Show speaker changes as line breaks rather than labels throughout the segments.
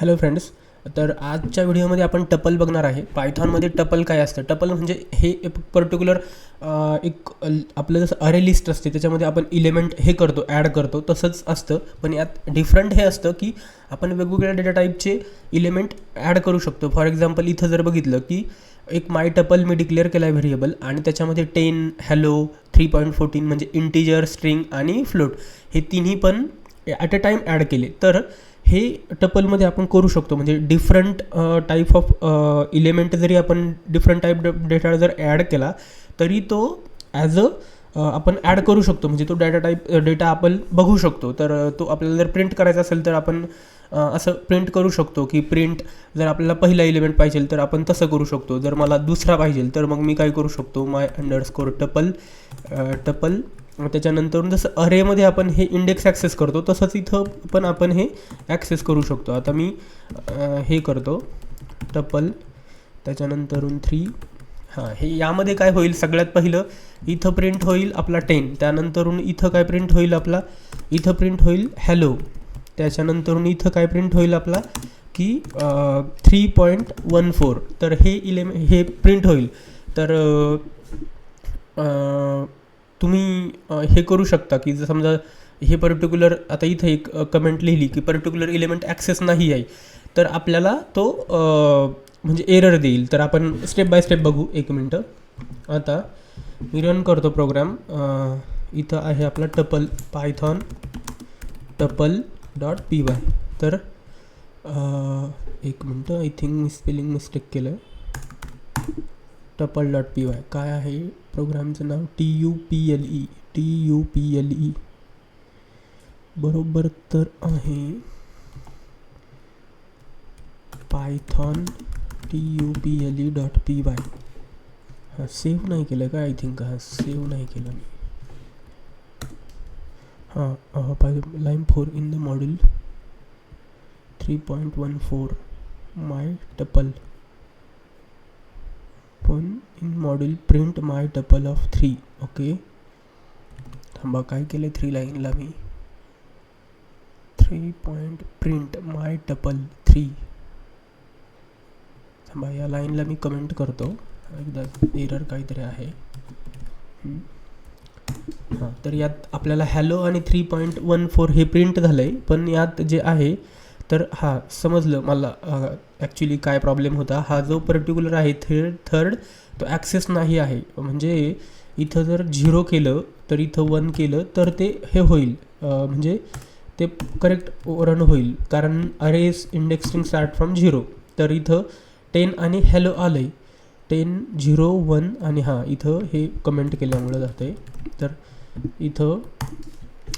Hello friends तर आजच्या व्हिडिओमध्ये आपण टपल बघणार आहे. पायथॉनमध्ये टपल काय असतं? टपल म्हणजे हे एक पर्टिक्युलर एक आपलं जसं अरे लिस्ट असते त्याच्यामध्ये आपण इलेमेंट हे करतो ॲड करतो तसंच असतं. पण यात डिफरंट हे असतं की आपण वेगवेगळ्या डेटा टाईपचे इलेमेंट ॲड करू शकतो. फॉर एक्झाम्पल इथं जर बघितलं की एक माय टपल मी डिक्लेअर केला आहे व्हेरिएबल आणि त्याच्यामध्ये ten hello three point fourteen म्हणजे इंटिजर स्ट्रिंग आणि फ्लोट हे तिन्ही पण ॲट अ टाईम ॲड केले. तर हे टपलमध्ये आपण करू शकतो. म्हणजे डिफरंट टाईप ऑफ इलेमेंट जरी आपण डिफरंट टाईप डेटा जर ॲड केला तरी तो ॲज अ आपण ॲड करू शकतो. म्हणजे तो डाटा टाईप डेटा आपण बघू शकतो. तर तो आपल्याला जर प्रिंट करायचा असेल तर आपण असं प्रिंट करू शकतो की प्रिंट जर आपल्याला पहिला इलिमेंट पाहिजे तर आपण तसं करू शकतो. जर मला दुसरा पाहिजे तर मग मी काय करू शकतो? माय अंडरस्कोर टपल टपल त्याच्यानंतर जसं अरेमध्ये आपण हे इंडेक्स ॲक्सेस करतो तसंच इथं पण आपण हे ॲक्सेस करू शकतो. आता मी हे करतो. टपल त्याच्यानंतरून थ्री हां हे यामध्ये काय होईल? सगळ्यात पहिलं इथं प्रिंट होईल आपला टेन त्यानंतरून इथं काय प्रिंट होईल आपला? इथं प्रिंट होईल हॅलो त्याच्यानंतरून इथं काय प्रिंट होईल आपला? की थ्री पॉईंट वन फोर तर हे इलेमे हे प्रिंट होईल. तर आ, तुम्ही हे करू शकता की जर समजा हे पर्टिक्युलर आता इथं एक कमेंट लिहिली की पर्टिक्युलर इलेमेंट ॲक्सेस नाही आहे तर आपल्याला तो म्हणजे एरर देईल. तर आपण स्टेप बाय स्टेप बघू. एक मिनटं आता मी रन करतो प्रोग्राम इथं आहे आपला tuple Python tuple dot P Y तर एक मिनटं आय थिंक मी स्पेलिंग मिस्टेक केलं. टपल डॉट पी वाय काय आहे? प्रोग्रामचं नाव T U P L E T U P L E बरोबर तर आहे। Python T U P L E dot P Y हाँ सेव्ह नाही केलं का आय थिंक हाँ सेव्ह नाही केलं मी. हाँ line four in the module three point one four my tuple आपण in module print my tuple of three okay थांबा काय केलं थ्री लाईनला मी? Three point print my tuple three थांबा या लाईनला मी कमेंट करतो. एकदा एरर काहीतरी आहे. हां तर यात आपल्याला हॅलो आणि थ्री पॉईंट वन फोर हे प्रिंट झालं आहे पण यात जे आहे तर हां समजलं मला. ॲक्च्युली काय प्रॉब्लेम होता हा जो पर्टिक्युलर आहे थर्ड थर्ड तो ॲक्सेस नाही आहे. म्हणजे इथं जर झिरो केलं तर इथं वन केलं तर ते हे होईल. म्हणजे ते करेक्ट रन होईल. कारण arrays indexing start from zero तर इथं टेन आणि हॅलो आलं आहे टेन झिरो वन आणि हां इथं हे कमेंट केल्यामुळं जातं आहे तर इथं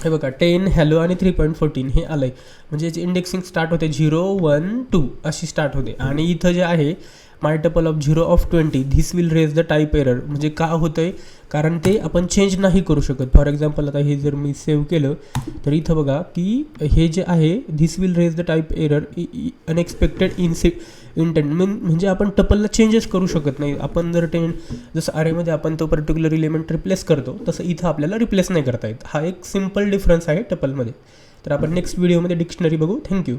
हे बघा टेन हॅलो आणि थ्री पॉईंट फोर्टीन हे आलं आहे म्हणजे याची इंडेक्सिंग स्टार्ट होते झिरो वन टू अशी स्टार्ट होते. आणि इथं जे आहे my tuple of zero of twenty this will raise the type error म्हणजे का होतं आहे कारण ते आपण चेंज नाही करू शकत. फॉर एक्झाम्पल आता हे जर मी सेव्ह केलं तर इथं बघा की हे जे आहे this will raise the type error unexpected इन्से intent mean म्हणजे आपण टपलला चेंजेस करू शकत नाही. आपण जर टेन जसं अरेमध्ये आपण तो पर्टिक्युलर इलिमेंट रिप्लेस करतो तसं इथं आपल्याला रिप्लेस नाही करता येत. हा एक सिंपल डिफरन्स आहे टपलमध्ये तर आपण नेक्स्ट व्हिडिओमध्ये डिक्शनरी बघू. थँक्यू